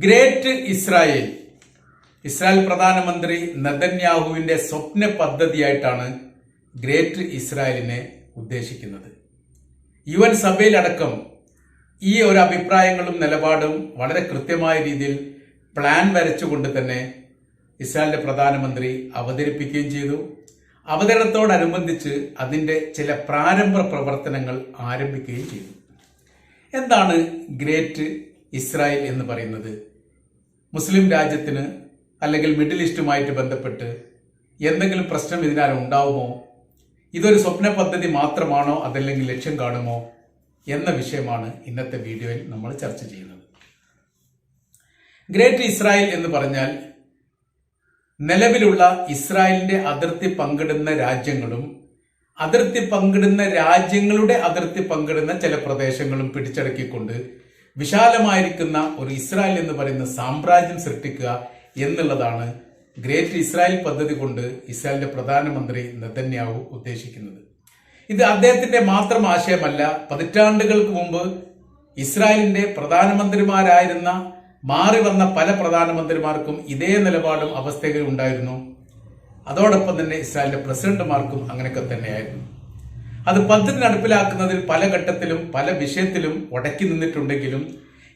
Great Israel. Israel പ്രധാനമന്ത്രി നദന്യാഹുവിന്റെ സ്വപ്ന പദ്ധതിയായിട്ടാണ് great ഇസ്രായേലിനെ ഉദ്ദേശിക്കുന്നത്. യു എൻ സഭയിലടക്കം ഈ ഒരു അഭിപ്രായങ്ങളും നിലപാടും വളരെ കൃത്യമായ രീതിയിൽ പ്ലാൻ വരച്ചുകൊണ്ട് തന്നെ ഇസ്രായേലിന്റെ പ്രധാനമന്ത്രി അവതരിപ്പിക്കുകയും ചെയ്തു. അവതരണത്തോടനുബന്ധിച്ച് അതിന്റെ ചില പ്രാരംഭ പ്രവർത്തനങ്ങൾ ആരംഭിക്കുകയും ചെയ്തു. എന്താണ് ഗ്രേറ്റ് ഇസ്രായേൽ എന്ന് പറയുന്നത് മുസ്ലിം രാജ്യത്തിന് അല്ലെങ്കിൽ മിഡിൽ ഈസ്റ്റുമായിട്ട് ബന്ധപ്പെട്ട് എന്തെങ്കിലും പ്രശ്നം ഇതിനാൽ ഉണ്ടാവുമോ? ഇതൊരു സ്വപ്ന പദ്ധതി മാത്രമാണോ? അതല്ലെങ്കിൽ ലക്ഷ്യം കാണുമോ? എന്ന വിഷയമാണ് ഇന്നത്തെ വീഡിയോയിൽ നമ്മൾ ചർച്ച ചെയ്യുന്നത്. ഗ്രേറ്റ് ഇസ്രായേൽ എന്ന് പറഞ്ഞാൽ നിലവിലുള്ള ഇസ്രായേലിന്റെ അതിർത്തി പങ്കിടുന്ന രാജ്യങ്ങളും അതിർത്തി പങ്കിടുന്ന രാജ്യങ്ങളുടെ അതിർത്തി പങ്കിടുന്ന ചില പ്രദേശങ്ങളും പിടിച്ചടക്കിക്കൊണ്ട് വിശാലമായിരിക്കുന്ന ഒരു ഇസ്രായേൽ എന്ന് പറയുന്ന സാമ്രാജ്യം സൃഷ്ടിക്കുക എന്നുള്ളതാണ് ഗ്രേറ്റ് ഇസ്രായേൽ പദ്ധതി കൊണ്ട് ഇസ്രായേലിന്റെ പ്രധാനമന്ത്രി നെതന്യാവു ഉദ്ദേശിക്കുന്നത്. ഇത് അദ്ദേഹത്തിന്റെ മാത്രം ആശയമല്ല പതിറ്റാണ്ടുകൾക്ക് മുമ്പ് ഇസ്രായേലിന്റെ പ്രധാനമന്ത്രിമാരായിരുന്ന മാറി വന്ന പല പ്രധാനമന്ത്രിമാർക്കും ഇതേ നിലപാടും അവസ്ഥകളും ഉണ്ടായിരുന്നു. അതോടൊപ്പം തന്നെ ഇസ്രായേലിന്റെ പ്രസിഡന്റുമാർക്കും അങ്ങനെയൊക്കെ തന്നെയായിരുന്നു. അത് പദ്ധതി നടപ്പിലാക്കുന്നതിൽ പല ഘട്ടത്തിലും പല വിഷയത്തിലും ഉടക്കി നിന്നിട്ടുണ്ടെങ്കിലും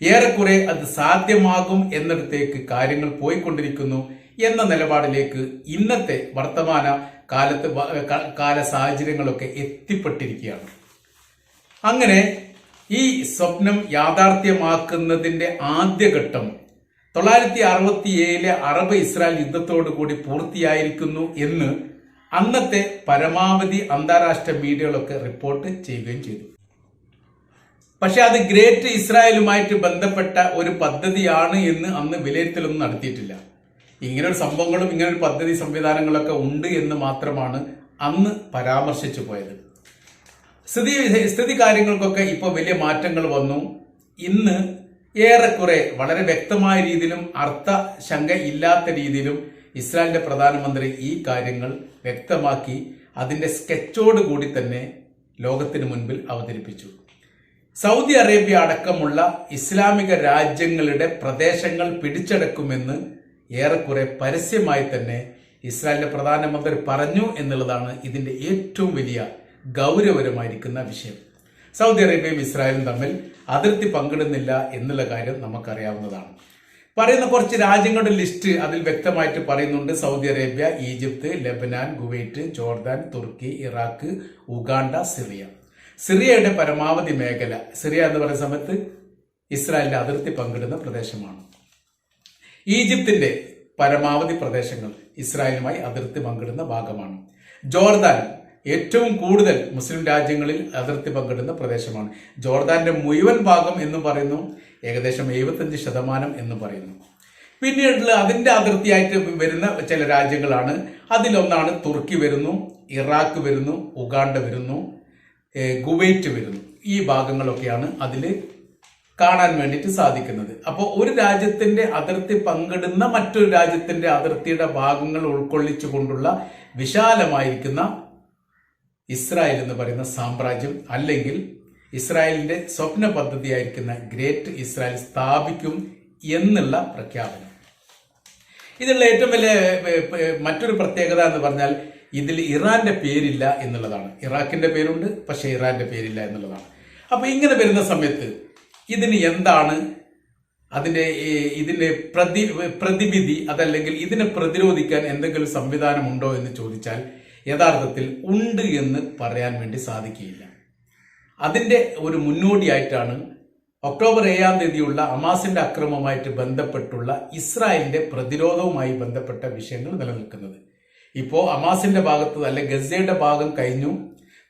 ഏറെക്കുറെ അത് സാധ്യമാകും എന്നിടത്തേക്ക് കാര്യങ്ങൾ പോയിക്കൊണ്ടിരിക്കുന്നു എന്ന നിലപാടിലേക്ക് ഇന്നത്തെ വർത്തമാന കാലത്ത് കാല സാഹചര്യങ്ങളൊക്കെ എത്തിപ്പെട്ടിരിക്കുകയാണ്. അങ്ങനെ ഈ സ്വപ്നം യാഥാർത്ഥ്യമാക്കുന്നതിന്റെ ആദ്യഘട്ടം തൊള്ളായിരത്തി അറുപത്തി ഏഴിലെ അറബ് ഇസ്രായേൽ യുദ്ധത്തോടു കൂടി പൂർത്തിയായിരിക്കുന്നു എന്ന് അന്നത്തെ പരമാവധി അന്താരാഷ്ട്ര മീഡിയകളൊക്കെ റിപ്പോർട്ട് ചെയ്യുകയും ചെയ്തു. പക്ഷെ അത് ഗ്രേറ്റ് ഇസ്രായേലുമായിട്ട് ബന്ധപ്പെട്ട ഒരു പദ്ധതിയാണ് എന്ന് അന്ന് വിലയിരുത്തലൊന്നും നടത്തിയിട്ടില്ല. ഇങ്ങനൊരു സംഭവങ്ങളും ഇങ്ങനൊരു പദ്ധതി സംവിധാനങ്ങളൊക്കെ ഉണ്ട് എന്ന് മാത്രമാണ് അന്ന് പരാമർശിച്ചു പോയത്. സ്ഥിതി സ്ഥിതി കാര്യങ്ങൾക്കൊക്കെ ഇപ്പോൾ വലിയ മാറ്റങ്ങൾ വന്നു. ഇന്ന് ഏറെക്കുറെ വളരെ വ്യക്തമായ രീതിയിലും അർത്ഥ ശങ്ക ഇല്ലാത്ത രീതിയിലും ഇസ്രായേലിന്റെ പ്രധാനമന്ത്രി ഈ കാര്യങ്ങൾ വ്യക്തമാക്കി അതിന്റെ സ്കെച്ചോട് കൂടി തന്നെ ലോകത്തിന് മുൻപിൽ അവതരിപ്പിച്ചു. സൗദി അറേബ്യ അടക്കമുള്ള ഇസ്ലാമിക രാജ്യങ്ങളുടെ പ്രദേശങ്ങൾ പിടിച്ചടക്കുമെന്ന് ഏറെക്കുറെ പരസ്യമായി തന്നെ ഇസ്രായേലിന്റെ പ്രധാനമന്ത്രി പറഞ്ഞു എന്നുള്ളതാണ് ഇതിന്റെ ഏറ്റവും വലിയ ഗൗരവരമായിരിക്കുന്ന വിഷയം. സൗദി അറേബ്യയും ഇസ്രായേലും തമ്മിൽ അതിർത്തി പങ്കിടുന്നില്ല എന്നുള്ള കാര്യം നമുക്കറിയാവുന്നതാണ്. പറയുന്ന കുറച്ച് രാജ്യങ്ങളുടെ ലിസ്റ്റ് അതിൽ വ്യക്തമായിട്ട് പറയുന്നുണ്ട്. Saudi Arabia Egypt Lebanon Kuwait Jordan Turkey Iraq Uganda Syria. സിറിയയുടെ പരമാവധി മേഖല സിറിയ എന്ന് പറയുന്ന സമയത്ത് ഇസ്രായേലിന്റെ അതിർത്തി പങ്കിടുന്ന പ്രദേശമാണ്. ഈജിപ്തിന്റെ പരമാവധി പ്രദേശങ്ങൾ ഇസ്രായേലുമായി അതിർത്തി പങ്കിടുന്ന ഭാഗമാണ്. ജോർദാൻ ഏറ്റവും കൂടുതൽ മുസ്ലിം രാജ്യങ്ങളിൽ അതിർത്തി പങ്കിടുന്ന പ്രദേശമാണ്. ജോർദാന്റെ മുഴുവൻ ഭാഗം എന്ന് പറയുന്നു. ഏകദേശം എഴുപത്തഞ്ച് ശതമാനം എന്ന് പറയുന്നു. പിന്നീട് അതിന്റെ അതിർത്തിയായിട്ട് വരുന്ന ചില രാജ്യങ്ങളാണ്. അതിലൊന്നാണ് തുർക്കി വരുന്നു ഇറാഖ് വരുന്നു ഉഗാണ്ട വരുന്നു കുവൈറ്റ് വരുന്നു. ഈ ഭാഗങ്ങളൊക്കെയാണ് അതിൽ കാണാൻ വേണ്ടിയിട്ട് സാധിക്കുന്നത്. അപ്പോൾ ഒരു രാജ്യത്തിന്റെ അതിർത്തി പങ്കിടുന്ന മറ്റൊരു രാജ്യത്തിന്റെ അതിർത്തിയുടെ ഭാഗങ്ങൾ ഉൾക്കൊള്ളിച്ചുകൊണ്ടുള്ള വിശാലമായിരിക്കുന്ന ഇസ്രായേൽ എന്ന് പറയുന്ന സാമ്രാജ്യം അല്ലെങ്കിൽ ഇസ്രായേലിന്റെ സ്വപ്ന പദ്ധതിയായിരിക്കുന്ന ഗ്രേറ്റ് ഇസ്രായേൽ സ്ഥാപിക്കും എന്നുള്ള പ്രഖ്യാപനം. ഇതിലുള്ള ഏറ്റവും വലിയ മറ്റൊരു പ്രത്യേകത എന്ന് പറഞ്ഞാൽ ഇതിൽ ഇറാന്റെ പേരില്ല എന്നുള്ളതാണ്. ഇറാഖിന്റെ പേരുണ്ട് പക്ഷേ ഇറാന്റെ പേരില്ല എന്നുള്ളതാണ്. അപ്പോൾ ഇങ്ങനെ വരുന്ന സമയത്ത് ഇതിന് എന്താണ് അതിന്റെ ഇതിന്റെ പ്രതി പ്രതിവിധി അതല്ലെങ്കിൽ ഇതിനെ പ്രതിരോധിക്കാൻ എന്തെങ്കിലും സംവിധാനമുണ്ടോ എന്ന് ചോദിച്ചാൽ യഥാർത്ഥത്തിൽ ഉണ്ട് എന്ന് പറയാൻ വേണ്ടി സാധിക്കുകയില്ല. അതിന്റെ ഒരു മുന്നോടിയായിട്ടാണ് ഒക്ടോബർ ഏഴാം തീയതിയുള്ള അമാസിന്റെ അക്രമവുമായിട്ട് ബന്ധപ്പെട്ടുള്ള ഇസ്രായേലിന്റെ പ്രതിരോധവുമായി ബന്ധപ്പെട്ട വിഷയങ്ങൾ നിലനിൽക്കുന്നത്. ഇപ്പോൾ അമാസിന്റെ ഭാഗത്ത് അല്ലെ ഗസയുടെ ഭാഗം കഴിഞ്ഞു.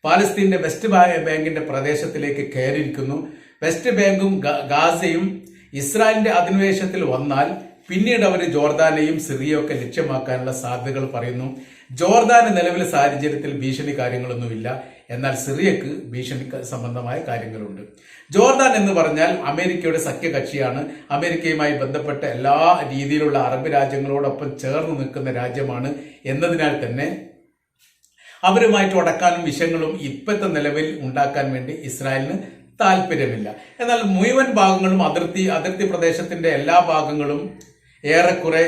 പാലസ്തീന്റെ വെസ്റ്റ് ബാങ്കിന്റെ പ്രദേശത്തിലേക്ക് കയറിയിരിക്കുന്നു. വെസ്റ്റ് ബാങ്കും ഗാസയും ഇസ്രായേലിന്റെ അധിനിവേശത്തിൽ വന്നാൽ പിന്നീട് അവർ ജോർദാനെയും സിറിയയും ഒക്കെ ലക്ഷ്യമാക്കാനുള്ള സാധ്യതകൾ പറയുന്നു. ജോർദാന് നിലവിലെ സാഹചര്യത്തിൽ ഭീഷണി കാര്യങ്ങളൊന്നുമില്ല. എന്നാൽ സിറിയക്ക് ഭീഷണി സംബന്ധമായ കാര്യങ്ങളുണ്ട്. ജോർദാൻ എന്ന് പറഞ്ഞാൽ അമേരിക്കയുടെ സഖ്യകക്ഷിയാണ്. അമേരിക്കയുമായി ബന്ധപ്പെട്ട എല്ലാ രീതിയിലുള്ള അറബ് രാജ്യങ്ങളോടൊപ്പം ചേർന്ന് നിൽക്കുന്ന രാജ്യമാണ് എന്നതിനാൽ തന്നെ അവരുമായിട്ട് ഉടക്കാനും വിഷയങ്ങളും ഇപ്പോഴത്തെ നിലവിൽ ഉണ്ടാക്കാൻ വേണ്ടി ഇസ്രായേലിന് താല്പര്യമില്ല. എന്നാൽ മുഴുവൻ ഭാഗങ്ങളും അതിർത്തി അതിർത്തി പ്രദേശത്തിന്റെ എല്ലാ ഭാഗങ്ങളും ഏറെക്കുറെ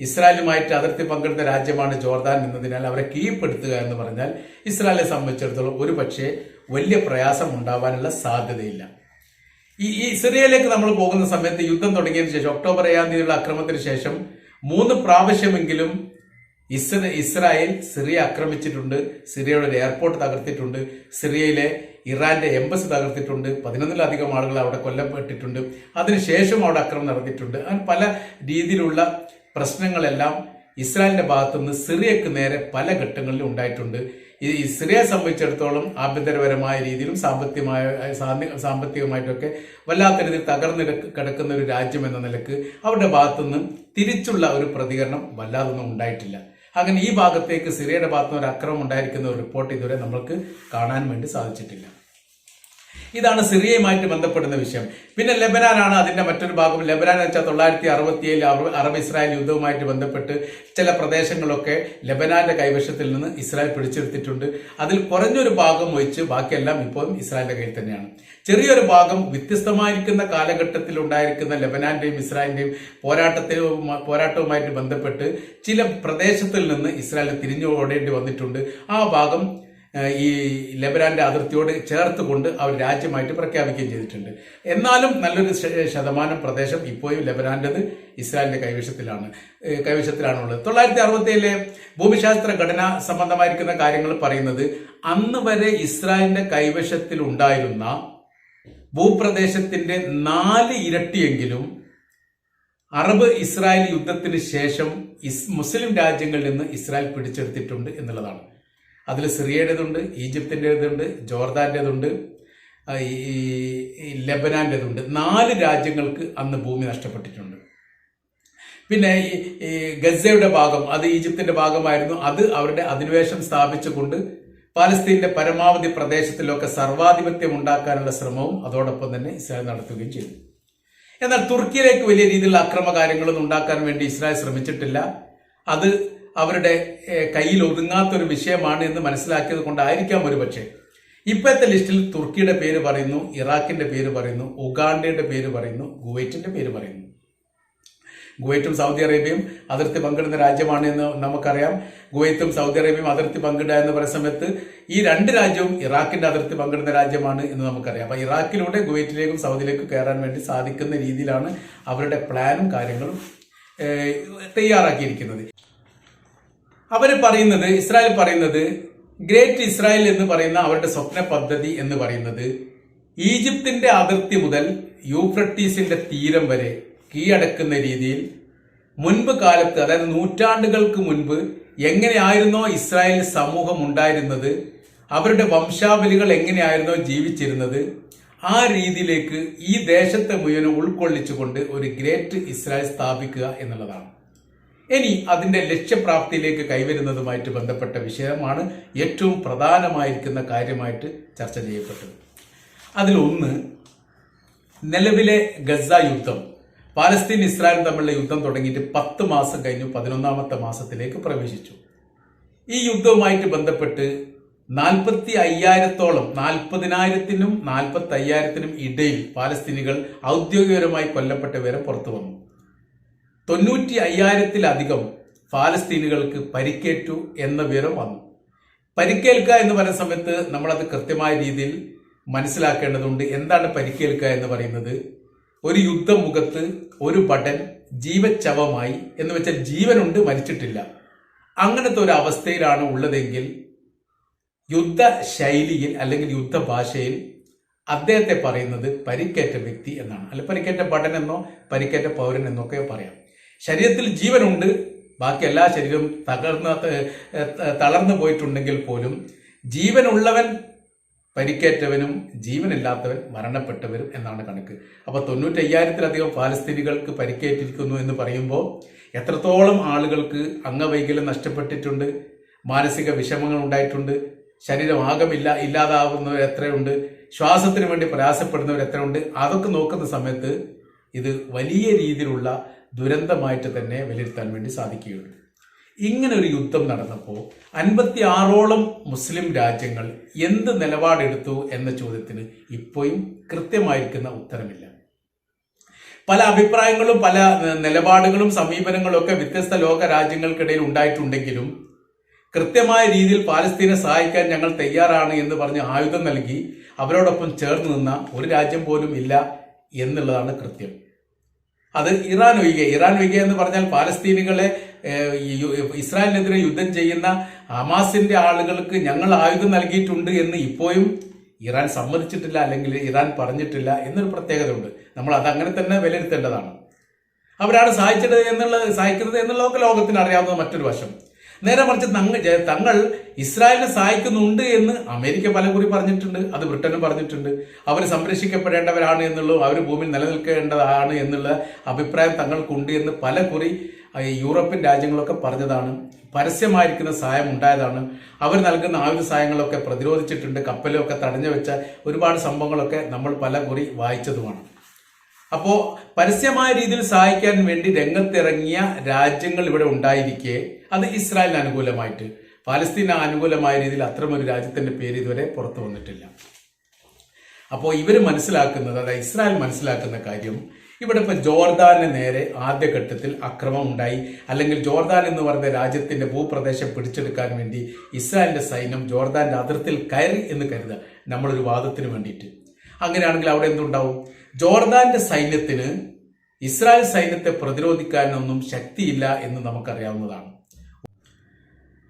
ഇസ്രായേലുമായിട്ട് അതിർത്തി പങ്കിടുന്ന രാജ്യമാണ് ജോർദാൻ എന്നതിനാൽ അവരെ കീഴ്പ്പെടുത്തുക എന്ന് പറഞ്ഞാൽ ഇസ്രായേലിനെ സംബന്ധിച്ചിടത്തോളം ഒരു പക്ഷേ വലിയ പ്രയാസം ഉണ്ടാവാനുള്ള സാധ്യതയില്ല. ഈ ഈ സിറിയയിലേക്ക് നമ്മൾ പോകുന്ന സമയത്ത് യുദ്ധം തുടങ്ങിയതിനു ശേഷം ഒക്ടോബർ ഏഴാം തീയതിയുള്ള അക്രമത്തിന് ശേഷം മൂന്ന് പ്രാവശ്യമെങ്കിലും ഇസ്ര ഇസ്രായേൽ സിറിയ ആക്രമിച്ചിട്ടുണ്ട് സിറിയയുടെ ഒരു എയർപോർട്ട് തകർത്തിട്ടുണ്ട് സിറിയയിലെ ഇറാന്റെ എംബസി തകർത്തിട്ടുണ്ട്. പതിനൊന്നിലധികം ആളുകൾ അവിടെ കൊല്ലപ്പെട്ടിട്ടുണ്ട്. അതിനുശേഷം അവിടെ അക്രമം നടത്തിയിട്ടുണ്ട് അങ്ങനെ പല രീതിയിലുള്ള പ്രശ്നങ്ങളെല്ലാം ഇസ്രായേലിന്റെ ഭാഗത്തുനിന്ന് സിറിയക്ക് നേരെ പല ഘട്ടങ്ങളിലും ഉണ്ടായിട്ടുണ്ട്. ഈ സിറിയയെ സംബന്ധിച്ചിടത്തോളം ആഭ്യന്തരപരമായ രീതിയിലും സാമ്പത്തികമായ സാമ്പത്തികമായിട്ടൊക്കെ വല്ലാത്ത രീതിയിൽ തകർന്നു കിടക്കുന്ന ഒരു രാജ്യം എന്ന നിലയ്ക്ക് അവരുടെ ഭാഗത്തുനിന്ന് തിരിച്ചുള്ള ഒരു പ്രതികരണം വല്ലാതൊന്നും ഉണ്ടായിട്ടില്ല. അങ്ങനെ ഈ ഭാഗത്തേക്ക് സിറിയയുടെ ഭാഗത്തുനിന്ന് ഒരു അക്രമം ഉണ്ടായിരിക്കുന്ന ഒരു റിപ്പോർട്ട് ഇതുവരെ നമ്മൾക്ക് കാണാൻ വേണ്ടി സാധിച്ചിട്ടില്ല. ഇതാണ് സിറിയയുമായിട്ട് ബന്ധപ്പെടുന്ന വിഷയം. പിന്നെ ലെബനാനാണ് അതിന്റെ മറ്റൊരു ഭാഗം. ലെബനാൻ വെച്ചാൽ തൊള്ളായിരത്തി അറുപത്തി അറബ് ഇസ്രായേൽ യുദ്ധവുമായിട്ട് ബന്ധപ്പെട്ട് ചില പ്രദേശങ്ങളൊക്കെ ലെബനാന്റെ കൈവശത്തിൽ നിന്ന് ഇസ്രായേൽ പിടിച്ചെടുത്തിട്ടുണ്ട്. അതിൽ കുറഞ്ഞൊരു ഭാഗം ഒഴിച്ച് ബാക്കിയെല്ലാം ഇപ്പോഴും ഇസ്രായേലിന്റെ കയ്യിൽ തന്നെയാണ്. ചെറിയൊരു ഭാഗം വ്യത്യസ്തമായിരിക്കുന്ന കാലഘട്ടത്തിൽ ഉണ്ടായിരിക്കുന്ന ലെബനാന്റെയും ഇസ്രായേലിന്റെയും പോരാട്ടത്തിൽ പോരാട്ടവുമായിട്ട് ബന്ധപ്പെട്ട് ചില പ്രദേശത്തിൽ നിന്ന് ഇസ്രായേൽ തിരിഞ്ഞു ഓടേണ്ടി വന്നിട്ടുണ്ട്. ആ ഭാഗം ഈ ലെബനാന്റെ അതിർത്തിയോട് ചേർത്തുകൊണ്ട് അവർ രാജ്യമായിട്ട് പ്രഖ്യാപിക്കുകയും ചെയ്തിട്ടുണ്ട്. എന്നാലും നല്ലൊരു ശതമാനം പ്രദേശം ഇപ്പോഴും ലെബനാന്റേത് ഇസ്രായേലിന്റെ കൈവശത്തിലാണ് കൈവശത്തിലാണുള്ളത്. തൊള്ളായിരത്തി അറുപത്തിയേഴിലെ ഭൂമിശാസ്ത്ര ഘടന സംബന്ധമായിരിക്കുന്ന കാര്യങ്ങൾ പറയുന്നത് അന്ന് വരെ ഇസ്രായേലിന്റെ കൈവശത്തിൽ ഉണ്ടായിരുന്ന ഭൂപ്രദേശത്തിന്റെ നാല് ഇരട്ടിയെങ്കിലും അറബ് ഇസ്രായേൽ യുദ്ധത്തിന് ശേഷം മുസ്ലിം രാജ്യങ്ങളിൽ നിന്ന് ഇസ്രായേൽ പിടിച്ചെടുത്തിട്ടുണ്ട് എന്നുള്ളതാണ്. അതിൽ സിറിയയുടേതുണ്ട് ഈജിപ്തിന്റെതുണ്ട് ജോർദാന്റെതുണ്ട് ഈ ലെബനാന്റെതുണ്ട് നാല് രാജ്യങ്ങൾക്ക് അന്ന് ഭൂമി നഷ്ടപ്പെട്ടിട്ടുണ്ട്. പിന്നെ ഈ ഗസയുടെ ഭാഗം അത് ഈജിപ്തിന്റെ ഭാഗമായിരുന്നു. അത് അവരുടെ അധിനിവേശം സ്ഥാപിച്ചുകൊണ്ട് പാലസ്തീനിന്റെ പരമാവധി പ്രദേശത്തിലൊക്കെ സർവാധിപത്യം ഉണ്ടാക്കാനുള്ള ശ്രമവും അതോടൊപ്പം തന്നെ ഇസ്രായേൽ നടത്തുകയും ചെയ്തു. എന്നാൽ തുർക്കിയിലേക്ക് വലിയ രീതിയിലുള്ള അക്രമ കാര്യങ്ങളൊന്നും ഉണ്ടാക്കാൻ വേണ്ടി ഇസ്രായേൽ ശ്രമിച്ചിട്ടില്ല. അത് അവരുടെ കയ്യിൽ ഒതുങ്ങാത്തൊരു വിഷയമാണ് എന്ന് മനസ്സിലാക്കിയത് കൊണ്ടായിരിക്കാം ഒരു പക്ഷേ. ഇപ്പോഴത്തെ ലിസ്റ്റിൽ തുർക്കിയുടെ പേര് പറയുന്നു ഇറാഖിന്റെ പേര് പറയുന്നു ഉഗാണ്ടയുടെ പേര് പറയുന്നു കുവൈറ്റിന്റെ പേര് പറയുന്നു. കുവൈറ്റും സൗദി അറേബ്യയും അതിർത്തി പങ്കിടുന്ന രാജ്യമാണ് എന്ന് നമുക്കറിയാം. കുവൈത്തും സൗദി അറേബ്യയും അതിർത്തി പങ്കിടുക എന്ന് പറയുന്ന സമയത്ത് ഈ രണ്ട് രാജ്യവും ഇറാഖിന്റെ അതിർത്തി പങ്കിടുന്ന രാജ്യമാണ് എന്ന് നമുക്കറിയാം. അപ്പോൾ ഇറാഖിലൂടെ കുവൈറ്റിലേക്കും സൗദിയിലേക്കും കയറാൻ വേണ്ടി സാധിക്കുന്ന രീതിയിലാണ് അവരുടെ പ്ലാനും കാര്യങ്ങളും തയ്യാറാക്കിയിരിക്കുന്നത്. അവർ പറയുന്നത് ഇസ്രായേൽ പറയുന്നത് ഗ്രേറ്റ് ഇസ്രായേൽ എന്ന് പറയുന്ന അവരുടെ സ്വപ്ന പദ്ധതി എന്ന് പറയുന്നത് ഈജിപ്തിന്റെ അതിർത്തി മുതൽ യൂഫ്രട്ടീസിന്റെ തീരം വരെ കീഴടക്കുന്ന രീതിയിൽ മുൻപ് കാലത്ത് അതായത് നൂറ്റാണ്ടുകൾക്ക് മുൻപ് എങ്ങനെയായിരുന്നോ ഇസ്രായേൽ സമൂഹം ഉണ്ടായിരുന്നത് അവരുടെ വംശാവലികൾ എങ്ങനെയായിരുന്നോ ജീവിച്ചിരുന്നത് ആ രീതിയിലേക്ക് ഈ ദേശത്തെ മുഴുവൻ ഉൾക്കൊള്ളിച്ചുകൊണ്ട് ഒരു ഗ്രേറ്റ് ഇസ്രായേൽ സ്ഥാപിക്കുക എന്നുള്ളതാണ്. ഇനി അതിന്റെ ലക്ഷ്യപ്രാപ്തിയിലേക്ക് കൈവരുന്നതുമായിട്ട് ബന്ധപ്പെട്ട വിഷയമാണ് ഏറ്റവും പ്രധാനമായിരിക്കുന്ന കാര്യമായിട്ട് ചർച്ച ചെയ്യപ്പെട്ടത്. അതിലൊന്ന് നിലവിലെ ഗസ യുദ്ധം. പാലസ്തീൻ ഇസ്രായേൽ തമ്മിലുള്ള യുദ്ധം തുടങ്ങിയിട്ട് പത്ത് മാസം കഴിഞ്ഞു പതിനൊന്നാമത്തെ മാസത്തിലേക്ക് പ്രവേശിച്ചു. ഈ യുദ്ധവുമായിട്ട് ബന്ധപ്പെട്ട് നാൽപ്പത്തി അയ്യായിരത്തോളം നാൽപ്പതിനായിരത്തിനും നാൽപ്പത്തി അയ്യായിരത്തിനും ഇടയിൽ പാലസ്തീനികൾ ഔദ്യോഗികപരമായി കൊല്ലപ്പെട്ട പുറത്തു വന്നു. തൊണ്ണൂറ്റി അയ്യായിരത്തിലധികം ഫാലസ്തീനുകൾക്ക് പരിക്കേറ്റു എന്ന വിവരം വന്നു. പരിക്കേൽക്കുക എന്ന് പറയുന്ന സമയത്ത് നമ്മളത് കൃത്യമായ രീതിയിൽ മനസ്സിലാക്കേണ്ടതുണ്ട്. എന്താണ് പരിക്കേൽക്കുക എന്ന് പറയുന്നത്? ഒരു യുദ്ധമുഖത്ത് ഒരു ഭടൻ ജീവച്ചവമായി എന്ന് വെച്ചാൽ ജീവനുണ്ട് മരിച്ചിട്ടില്ല. അങ്ങനത്തെ ഒരു അവസ്ഥയിലാണ് ഉള്ളതെങ്കിൽ യുദ്ധ ശൈലിയിൽ അല്ലെങ്കിൽ യുദ്ധ ഭാഷയിൽ അദ്ദേഹത്തെ പറയുന്നത് പരിക്കേറ്റ വ്യക്തി എന്നാണ്. അല്ല പരിക്കേറ്റ ഭടൻ എന്നോ പരിക്കേറ്റ പൗരൻ എന്നൊക്കെ പറയാം. ശരീരത്തിൽ ജീവനുണ്ട്. ബാക്കി എല്ലാ ശരീരവും തകർന്ന് തളർന്നു പോയിട്ടുണ്ടെങ്കിൽ പോലും ജീവനുള്ളവൻ പരിക്കേറ്റവനും ജീവനില്ലാത്തവൻ മരണപ്പെട്ടവരും എന്നാണ് കണക്ക്. അപ്പൊ തൊണ്ണൂറ്റി അയ്യായിരത്തിലധികം പാലസ്തീനികൾക്ക് പരിക്കേറ്റിരിക്കുന്നു എന്ന് പറയുമ്പോൾ എത്രത്തോളം ആളുകൾക്ക് അംഗവൈകല്യം നഷ്ടപ്പെട്ടിട്ടുണ്ട് മാനസിക വിഷമങ്ങൾ ഉണ്ടായിട്ടുണ്ട് ശരീരം ആകമില്ല ഇല്ലാതാവുന്നവർ എത്രയുണ്ട് ശ്വാസത്തിന് വേണ്ടി പ്രയാസപ്പെടുന്നവർ എത്രയുണ്ട് അതൊക്കെ നോക്കുന്ന സമയത്ത് ഇത് വലിയ രീതിയിലുള്ള ദുരന്തമായിട്ട് തന്നെ വിലയിരുത്താൻ വേണ്ടി സാധിക്കുകയുള്ളൂ ഇങ്ങനെ ഒരു യുദ്ധം നടന്നപ്പോൾ അൻപത്തി ആറോളം മുസ്ലിം രാജ്യങ്ങൾ എന്ത് നിലപാടെടുത്തു എന്ന ചോദ്യത്തിന് ഇപ്പോഴും കൃത്യമായിരിക്കുന്ന ഉത്തരമില്ല. പല അഭിപ്രായങ്ങളും പല നിലപാടുകളും സമീപനങ്ങളും ഒക്കെ വ്യത്യസ്ത ലോക രാജ്യങ്ങൾക്കിടയിൽ ഉണ്ടായിട്ടുണ്ടെങ്കിലും കൃത്യമായ രീതിയിൽ പാലസ്തീനെ സഹായിക്കാൻ ഞങ്ങൾ തയ്യാറാണ് എന്ന് പറഞ്ഞ് ആയുധം നൽകി അവരോടൊപ്പം ചേർന്ന് നിന്ന ഒരു രാജ്യം പോലും ഇല്ല എന്നുള്ളതാണ് കൃത്യം. അത് ഇറാൻ ഒഴികെ. ഇറാൻ ഒഴികെ എന്ന് പറഞ്ഞാൽ പാലസ്തീനികളെ ഇസ്രായേലിനെതിരെ യുദ്ധം ചെയ്യുന്ന ഹമാസിന്റെ ആളുകൾക്ക് ഞങ്ങൾ ആയുധം നൽകിയിട്ടുണ്ട് എന്ന് ഇപ്പോഴും ഇറാൻ സമ്മതിച്ചിട്ടില്ല അല്ലെങ്കിൽ ഇറാൻ പറഞ്ഞിട്ടില്ല എന്നൊരു പ്രത്യേകതയുണ്ട്. നമ്മൾ അത് അങ്ങനെ തന്നെ വിലയിരുത്തേണ്ടതാണ്. അവരാണ് സഹായിച്ചത് എന്നുള്ളത് സഹായിക്കുന്നത് എന്നുള്ളതൊക്കെ ലോകത്തിന് അറിയാവുന്ന മറ്റൊരു വശം. നേരെ മറിച്ച് തങ്ങൾ തങ്ങൾ ഇസ്രായേലിനെ സഹായിക്കുന്നുണ്ട് എന്ന് അമേരിക്ക പലകുറി പറഞ്ഞിട്ടുണ്ട് അത് ബ്രിട്ടനും പറഞ്ഞിട്ടുണ്ട്. അവർ സംരക്ഷിക്കപ്പെടേണ്ടവരാണ് എന്നുള്ള അവർ ഭൂമിയിൽ നിലനിൽക്കേണ്ടതാണ് എന്നുള്ള അഭിപ്രായം തങ്ങൾക്കുണ്ട് എന്ന് പല കുറി യൂറോപ്യൻ രാജ്യങ്ങളൊക്കെ പറഞ്ഞതാണ്. പരസ്യമായിരിക്കുന്ന സഹായം ഉണ്ടായതാണ്. അവർ നൽകുന്ന ആയുധ സഹായങ്ങളൊക്കെ പ്രതിരോധിച്ചിട്ടുണ്ട് കപ്പലൊക്കെ തടഞ്ഞു വെച്ച ഒരുപാട് സംഭവങ്ങളൊക്കെ നമ്മൾ പല കുറി വായിച്ചതുമാണ്. അപ്പോ പരസ്യമായ രീതിയിൽ സഹായിക്കാൻ വേണ്ടി രംഗത്തിറങ്ങിയ രാജ്യങ്ങൾ ഇവിടെ ഉണ്ടായിരിക്കെ അത് ഇസ്രായേലിന് അനുകൂലമായിട്ട്. പാലസ്തീന് അനുകൂലമായ രീതിയിൽ അത്തരമൊരു രാജ്യത്തിന്റെ പേര് ഇതുവരെ പുറത്തു വന്നിട്ടില്ല. അപ്പോൾ ഇവർ മനസ്സിലാക്കുന്നത് അതായത് ഇസ്രായേൽ മനസ്സിലാക്കുന്ന കാര്യം ഇവിടെ ഇപ്പൊ ജോർദാന് നേരെ ആദ്യഘട്ടത്തിൽ അക്രമം ഉണ്ടായി. അല്ലെങ്കിൽ ജോർദാൻ എന്ന് പറയുന്ന രാജ്യത്തിന്റെ ഭൂപ്രദേശം പിടിച്ചെടുക്കാൻ വേണ്ടി ഇസ്രായേലിന്റെ സൈന്യം ജോർദാന്റെ അതിർത്തിയിൽ കയറി എന്ന് കരുതുക നമ്മളൊരു വാദത്തിന് വേണ്ടിയിട്ട്. അങ്ങനെയാണെങ്കിൽ അവിടെ എന്തുണ്ടാവും? ജോർദാന്റെ സൈന്യത്തിന് ഇസ്രായേൽ സൈന്യത്തെ പ്രതിരോധിക്കാനൊന്നും ശക്തിയില്ല എന്ന് നമുക്കറിയാവുന്നതാണ്.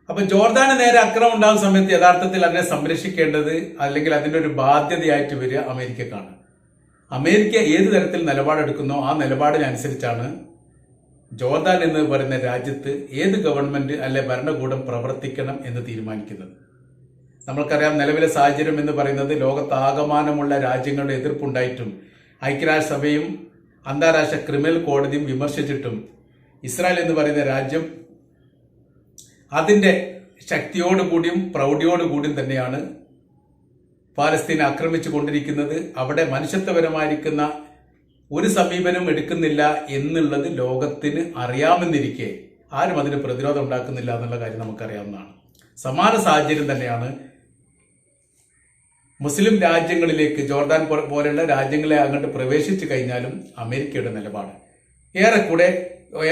അപ്പൊ ജോർദാന് നേരെ അക്രമം ഉണ്ടാകുന്ന സമയത്ത് യഥാർത്ഥത്തിൽ അതിനെ സംരക്ഷിക്കേണ്ടത് അല്ലെങ്കിൽ അതിന്റെ ഒരു ബാധ്യതയായിട്ട് വരിക അമേരിക്കക്കാണ്. അമേരിക്ക ഏത് തരത്തിൽ നിലപാടെടുക്കുന്നോ ആ നിലപാടിനനുസരിച്ചാണ് ജോർദാൻ എന്ന് പറയുന്ന രാജ്യത്ത് ഏത് ഗവൺമെന്റ് അല്ലെ ഭരണകൂടം പ്രവർത്തിക്കണം എന്ന് തീരുമാനിക്കുന്നത്. നമ്മൾക്കറിയാം നിലവിലെ സാഹചര്യം എന്ന് പറയുന്നത് ലോകത്താകമാനമുള്ള രാജ്യങ്ങളുടെ എതിർപ്പുണ്ടായിട്ടും ഐക്യരാഷ്ട്രസഭയും അന്താരാഷ്ട്ര ക്രിമിനൽ കോടതിയും വിമർശിച്ചിട്ടും ഇസ്രായേൽ എന്ന് പറയുന്ന രാജ്യം അതിന്റെ ശക്തിയോടുകൂടിയും പ്രൗഢിയോടുകൂടിയും തന്നെയാണ് പാലസ്തീനെ ആക്രമിച്ചു കൊണ്ടിരിക്കുന്നത്. അവിടെ മനുഷ്യത്വപരമായിരിക്കുന്ന ഒരു സമീപനം എടുക്കുന്നില്ല എന്നുള്ളത് ലോകത്തിന് അറിയാമെന്നിരിക്കെ ആരും അതിന് പ്രതിരോധം ഉണ്ടാക്കുന്നില്ല എന്നുള്ള കാര്യം നമുക്കറിയാവുന്നതാണ്. സമാന സാഹചര്യം തന്നെയാണ് മുസ്ലിം രാജ്യങ്ങളിലേക്ക് ജോർദാൻ പോലെയുള്ള രാജ്യങ്ങളെ അങ്ങോട്ട് പ്രവേശിച്ചു കഴിഞ്ഞാലും അമേരിക്കയുടെ നിലപാട്. ഏറെക്കുറെ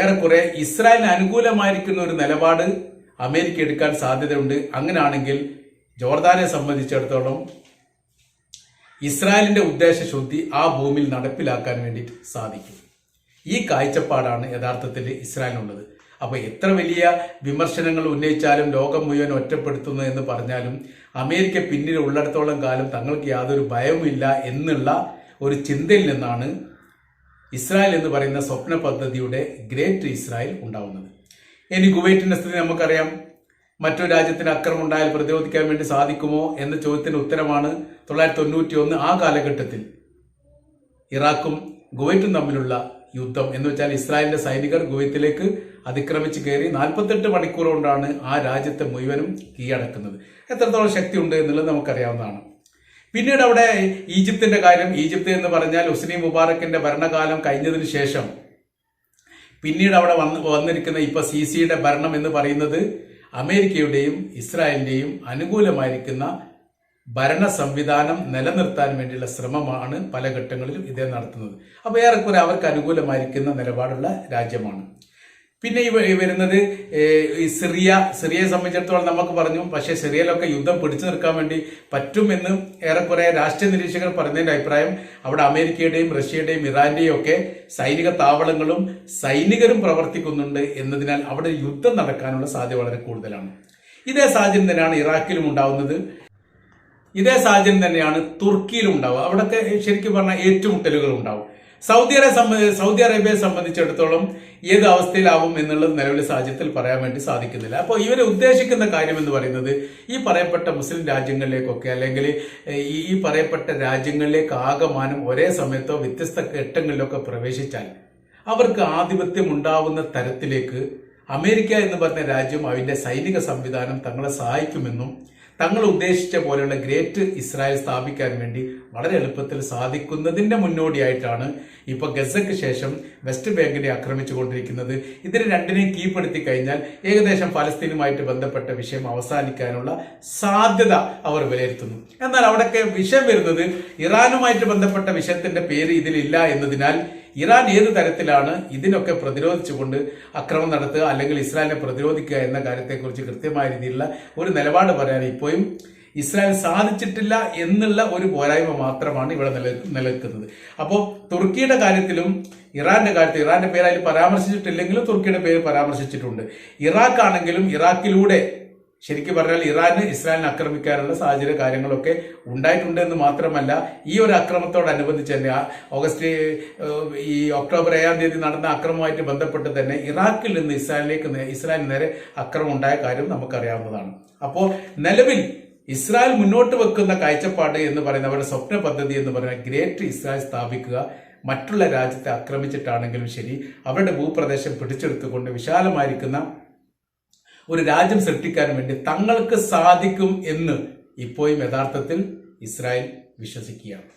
ഏറെക്കുറെ ഇസ്രായേലിന് അനുകൂലമായിരിക്കുന്ന ഒരു നിലപാട് അമേരിക്ക എടുക്കാൻ സാധ്യതയുണ്ട്. അങ്ങനെയാണെങ്കിൽ ജോർദാനെ സംബന്ധിച്ചിടത്തോളം ഇസ്രായേലിന്റെ ഉദ്ദേശശുദ്ധി ആ ഭൂമിയിൽ നടപ്പിലാക്കാൻ വേണ്ടിയിട്ട് സാധിക്കും. ഈ കാഴ്ചപ്പാടാണ് യഥാർത്ഥത്തിൽ ഇസ്രായേലിനുള്ളത്. അപ്പോൾ എത്ര വലിയ വിമർശനങ്ങൾ ഉന്നയിച്ചാലും ലോകം മുഴുവൻ ഒറ്റപ്പെടുത്തുന്നു എന്ന് പറഞ്ഞാലും അമേരിക്ക പിന്നിൽ ഉള്ളിടത്തോളം കാലം തങ്ങൾക്ക് യാതൊരു ഭയവുമില്ല എന്നുള്ള ഒരു ചിന്തയിൽ നിന്നാണ് ഇസ്രായേൽ എന്ന് പറയുന്ന സ്വപ്ന പദ്ധതിയുടെ ഗ്രേറ്റ് ഇസ്രായേൽ ഉണ്ടാവുന്നത്. ഇനി കുവൈറ്റിന്റെ സ്ഥിതി നമുക്കറിയാം. മറ്റൊരു രാജ്യത്തിന് അക്രമം ഉണ്ടായാൽ പ്രതിരോധിക്കാൻ വേണ്ടി സാധിക്കുമോ എന്ന ചോദ്യത്തിന് ഉത്തരമാണ് തൊള്ളായിരത്തി തൊണ്ണൂറ്റി ഒന്ന് ആ കാലഘട്ടത്തിൽ ഇറാഖും കുവൈറ്റും തമ്മിലുള്ള യുദ്ധം. എന്ന് വെച്ചാൽ ഇസ്രായേലിന്റെ സൈനികർ കുവൈത്തിലേക്ക് അതിക്രമിച്ച് കയറി നാൽപ്പത്തെട്ട് മണിക്കൂർ കൊണ്ടാണ് ആ രാജ്യത്തെ മുഴുവനും കീഴടക്കുന്നത്. എത്രത്തോളം ശക്തി ഉണ്ട് എന്നുള്ളത് നമുക്കറിയാവുന്നതാണ്. പിന്നീട് അവിടെ ഈജിപ്തിന്റെ കാര്യം ഈജിപ്ത് എന്ന് പറഞ്ഞാൽ ഹുസ്നി മുബാറക്കിന്റെ ഭരണകാലം കഴിഞ്ഞതിന് ശേഷം പിന്നീട് അവിടെ വന്ന് വന്നിരിക്കുന്ന ഇപ്പൊ സി സിയുടെ ഭരണം എന്ന് പറയുന്നത് അമേരിക്കയുടെയും ഇസ്രായേലിന്റെയും അനുകൂലമായിരിക്കുന്ന ഭരണ സംവിധാനം നിലനിർത്താൻ വേണ്ടിയുള്ള ശ്രമമാണ് പല ഘട്ടങ്ങളിലും ഇദ്ദേഹം നടത്തുന്നത്. അപ്പോൾ ഏറെക്കുറെ അവർക്ക് അനുകൂലമായിരിക്കുന്ന നിലപാടുള്ള രാജ്യമാണ്. പിന്നെ ഈ വരുന്നത് സിറിയ സിറിയയെ സംബന്ധിച്ചിടത്തോളം നമുക്ക് പറഞ്ഞു പക്ഷേ സിറിയയിലൊക്കെ യുദ്ധം പിടിച്ചു നിൽക്കാൻ വേണ്ടി പറ്റുമെന്ന് ഏറെക്കുറെ രാഷ്ട്രീയ നിരീക്ഷകർ പറഞ്ഞതിന്റെ അഭിപ്രായം. അവിടെ അമേരിക്കയുടെയും റഷ്യയുടെയും ഇറാന്റെയും ഒക്കെ സൈനിക താവളങ്ങളും സൈനികരും പ്രവർത്തിക്കുന്നുണ്ട് എന്നതിനാൽ അവിടെ യുദ്ധം നടക്കാനുള്ള സാധ്യത വളരെ കൂടുതലാണ്. ഇതേ സാഹചര്യം തന്നെയാണ് ഇറാഖിലും ഉണ്ടാവുന്നത്. ഇതേ സാഹചര്യം തന്നെയാണ് തുർക്കിയിലും ഉണ്ടാവുക. അവിടത്തെ ശരിക്കും പറഞ്ഞാൽ ഏറ്റുമുട്ടലുകൾ ഉണ്ടാവും. സൗദി അറേബ്യ സൗദി അറേബ്യയെ സംബന്ധിച്ചിടത്തോളം ഏത് അവസ്ഥയിലാവും എന്നുള്ളത് നിലവിലെ സാഹചര്യത്തിൽ പറയാൻ വേണ്ടി സാധിക്കുന്നില്ല. അപ്പോൾ ഇവർ ഉദ്ദേശിക്കുന്ന കാര്യം എന്ന് പറയുന്നത് ഈ പറയപ്പെട്ട മുസ്ലിം രാജ്യങ്ങളിലേക്കൊക്കെ അല്ലെങ്കിൽ ഈ പറയപ്പെട്ട രാജ്യങ്ങളിലേക്ക് ആകമാനം ഒരേ സമയത്തോ വ്യത്യസ്ത ഘട്ടങ്ങളിലൊക്കെ പ്രവേശിച്ചാൽ അവർക്ക് ആധിപത്യം ഉണ്ടാവുന്ന തരത്തിലേക്ക് അമേരിക്ക എന്ന് പറഞ്ഞ രാജ്യം അതിന്റെ സൈനിക സംവിധാനം തങ്ങളെ സഹായിക്കുമെന്നും തങ്ങൾ ഉദ്ദേശിച്ച പോലെയുള്ള ഗ്രേറ്റ് ഇസ്രായേൽ സ്ഥാപിക്കാൻ വേണ്ടി വളരെ എളുപ്പത്തിൽ സാധിക്കുന്നതിന്റെ മുന്നോടിയായിട്ടാണ് ഇപ്പോൾ ഗസയ്ക്ക് ശേഷം വെസ്റ്റ് ബാങ്കിനെ ആക്രമിച്ചുകൊണ്ടിരിക്കുന്നത് ഇതിന് രണ്ടിനെയും കീഴ്പ്പെടുത്തി കഴിഞ്ഞാൽ ഏകദേശം ഫലസ്തീനുമായിട്ട് ബന്ധപ്പെട്ട വിഷയം അവസാനിക്കാനുള്ള സാധ്യത അവർ വിലയിരുത്തുന്നു. എന്നാൽ അവിടെയൊക്കെ വിഷയം വരുന്നത് ഇറാനുമായിട്ട് ബന്ധപ്പെട്ട വിഷയത്തിന്റെ പേര് ഇതിലില്ല എന്നതിനാൽ ഇറാൻ ഏത് തരത്തിലാണ് ഇതിനൊക്കെ പ്രതിരോധിച്ചുകൊണ്ട് അക്രമം നടത്തുക അല്ലെങ്കിൽ ഇസ്രായേലിനെ പ്രതിരോധിക്കുക എന്ന കാര്യത്തെക്കുറിച്ച് കൃത്യമായ രീതിയിലുള്ള ഒരു നിലപാട് പറയാൻ ഇപ്പോഴും ഇസ്രായേൽ സാധിച്ചിട്ടില്ല എന്നുള്ള ഒരു പോരായ്മ മാത്രമാണ് ഇവിടെ നില നിലനിൽക്കുന്നത്. അപ്പോൾ തുർക്കിയുടെ കാര്യത്തിലും ഇറാന്റെ കാര്യത്തിൽ ഇറാന്റെ പേര് അതിൽ പരാമർശിച്ചിട്ടില്ലെങ്കിലും തുർക്കിയുടെ പേര് പരാമർശിച്ചിട്ടുണ്ട്. ഇറാഖ് ആണെങ്കിലും ഇറാഖിലൂടെ ശരിക്കും പറഞ്ഞാൽ ഇറാന് ഇസ്രായേലിനെ ആക്രമിക്കാനുള്ള സാഹചര്യ കാര്യങ്ങളൊക്കെ ഉണ്ടായിട്ടുണ്ട് എന്ന് മാത്രമല്ല ഈ ഒരു അക്രമത്തോടനുബന്ധിച്ച് തന്നെ ഓഗസ്റ്റ് ഈ ഒക്ടോബർ ഏഴാം തീയതി നടന്ന അക്രമവുമായിട്ട് ബന്ധപ്പെട്ട് തന്നെ ഇറാഖിൽ നിന്ന് ഇസ്രായേലിലേക്ക് ഇസ്രായേലിന് നേരെ അക്രമം ഉണ്ടായ കാര്യം നമുക്കറിയാവുന്നതാണ്. അപ്പോൾ നിലവിൽ ഇസ്രായേൽ മുന്നോട്ട് വെക്കുന്ന കാഴ്ചപ്പാട് എന്ന് പറയുന്ന അവരുടെ സ്വപ്ന പദ്ധതി എന്ന് പറയുന്ന ഗ്രേറ്റ് ഇസ്രായേൽ സ്ഥാപിക്കുക മറ്റുള്ള രാജ്യത്തെ ആക്രമിച്ചിട്ടാണെങ്കിലും ശരി അവരുടെ ഭൂപ്രദേശം പിടിച്ചെടുത്തുകൊണ്ട് വിശാലമായിരിക്കുന്ന ഒരു രാജ്യം സൃഷ്ടിക്കാൻ വേണ്ടി തങ്ങൾക്ക് സാധിക്കും എന്ന് ഇപ്പോഴും യഥാർത്ഥത്തിൽ ഇസ്രായേൽ വിശ്വസിക്കുകയാണ്.